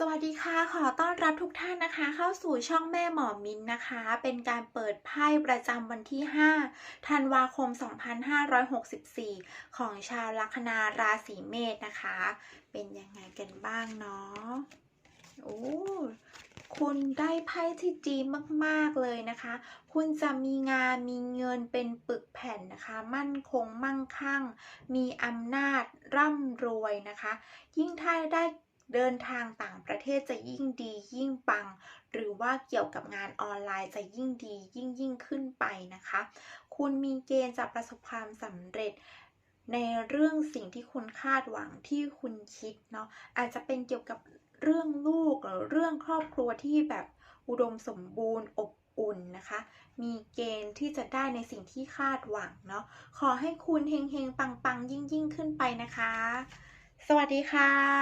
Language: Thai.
สวัสดีค่ะ ขอต้อนรับทุกท่านนะคะ เข้าสู่ช่องแม่หมอมินนะคะ เป็นการเปิดไพ่ประจำวันที่ 5 ธันวาคม 2564 ของชาวลัคนาราศีเมษนะคะ เป็นยังไงกันบ้างเนาะโอ้คุณได้ไพ่ที่ดีมากๆเลยนะคะ คุณจะมีงานมีเงินเป็นปึกแผ่นนะคะ มั่นคงมั่งคั่ง มีอำนาจร่ำรวยนะคะ ยิ่งถ้าได้ เดินทางต่างประเทศจะยิ่งดียิ่งปัง หรือว่าเกี่ยวกับงานออนไลน์จะยิ่งดียิ่งยิ่งขึ้นไปนะคะ คุณมีเกณฑ์จะประสบความสำเร็จในเรื่องสิ่งที่คุณคาดหวังที่คุณคิดเนาะอาจจะเป็นเกี่ยวกับเรื่องลูกหรือเรื่องครอบครัวที่แบบอุดมสมบูรณ์อบอุ่นนะคะ มีเกณฑ์ที่จะได้ในสิ่งที่คาดหวังเนาะขอให้คุณเฮงๆ ปังๆ ยิ่งๆ ขึ้นไปนะคะ สวัสดีค่ะ